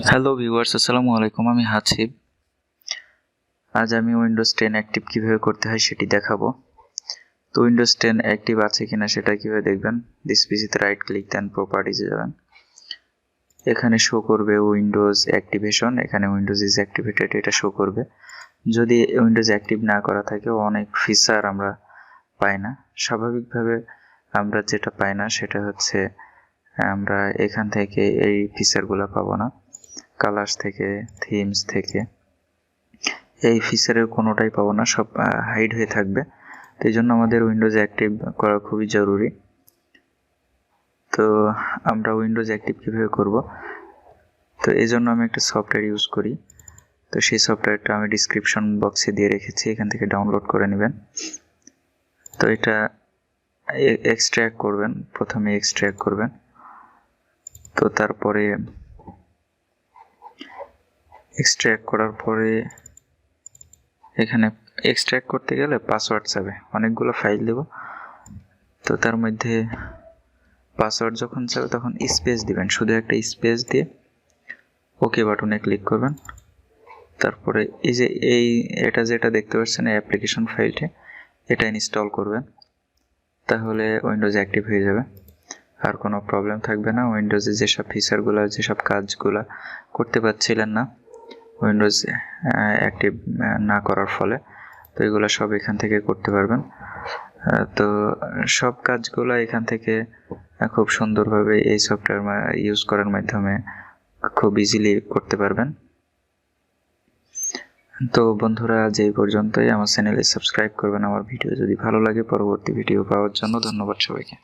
Hello viewers আসসালামু আলাইকুম, আমি হাসিব। আজ আমি উইন্ডোজ টেন অ্যাক্টিভ কীভাবে করতে হয় সেটি দেখাবো। তো উইন্ডোজ টেন অ্যাক্টিভ আছে কিনা সেটা কীভাবে দেখবেন? দিস পিসিতে রাইট ক্লিক দেন প্রপার্টিজে যাবেন। এখানে শো করবে উইন্ডোজ অ্যাক্টিভেশন এখানে উইন্ডোজ ইজ অ্যাক্টিভেটেড এটা শো করবে। যদি উইন্ডোজ অ্যাক্টিভ না করা থাকে, অনেক ফিচার আমরা পাই না। স্বাভাবিকভাবে আমরা যেটা পাই না, সেটা হচ্ছে আমরা এখান থেকে এই ফিচারগুলো পাবো না। কালার্স থেকে থিমস থেকে, এই ফিচারের কোনোটাই পাবো না, সব হাইড হয়ে থাকবে। তো এই জন্য আমাদের উইন্ডোজ অ্যাক্টিভ করা খুবই জরুরি। তো আমরা উইন্ডোজ অ্যাক্টিভ কীভাবে করব? তো এই জন্য আমি একটা সফটওয়্যার ইউজ করি। তো সেই সফটওয়্যারটা আমি ডিসক্রিপশন বক্সে দিয়ে রেখেছি, এখান থেকে ডাউনলোড করে নেবেন। তো এটা এক্সট্র্যাক্ট করবেন, প্রথমে এক্সট্র্যাক্ট করবেন। তো তারপরে এক্সট্র্যাক্ট করার পরে এখানে এক্সট্র্যাক্ট করতে গেলে পাসওয়ার্ড চাবে। অনেকগুলো ফাইল দেব। তো তার মধ্যে পাসওয়ার্ড যখন চাবে তখন স্পেস দিবেন। শুধু একটা স্পেস দিয়ে ওকে বাটনে ক্লিক করবেন। তারপরে এই যে এই এটা যেটা দেখতে পাচ্ছেন এই অ্যাপ্লিকেশন ফাইলটি এটা ইনস্টল করবেন। তাহলে উইন্ডোজ অ্যাক্টিভ হয়ে যাবে। আর কোনো প্রবলেম থাকবে না। উইন্ডোজে যেসব ফিচারগুলো যেসব কাজগুলো করতে পারছিলেন না উইন্ডোজ অ্যাক্টিভ না করার ফলে। তো এগুলো সব এখান থেকে করতে পারবেন। তো সব কাজগুলো এখান থেকে খুব সুন্দরভাবে এই সফটওয়্যার ইউজ করার মাধ্যমে খুব ইজিলি করতে পারবেন। তো বন্ধুরা এই পর্যন্তই। আমার চ্যানেলে সাবস্ক্রাইব করবেন। আমার ভিডিও যদি ভালো লাগে, পরবর্তী ভিডিও পাওয়ার জন্য ধন্যবাদ সবাইকে।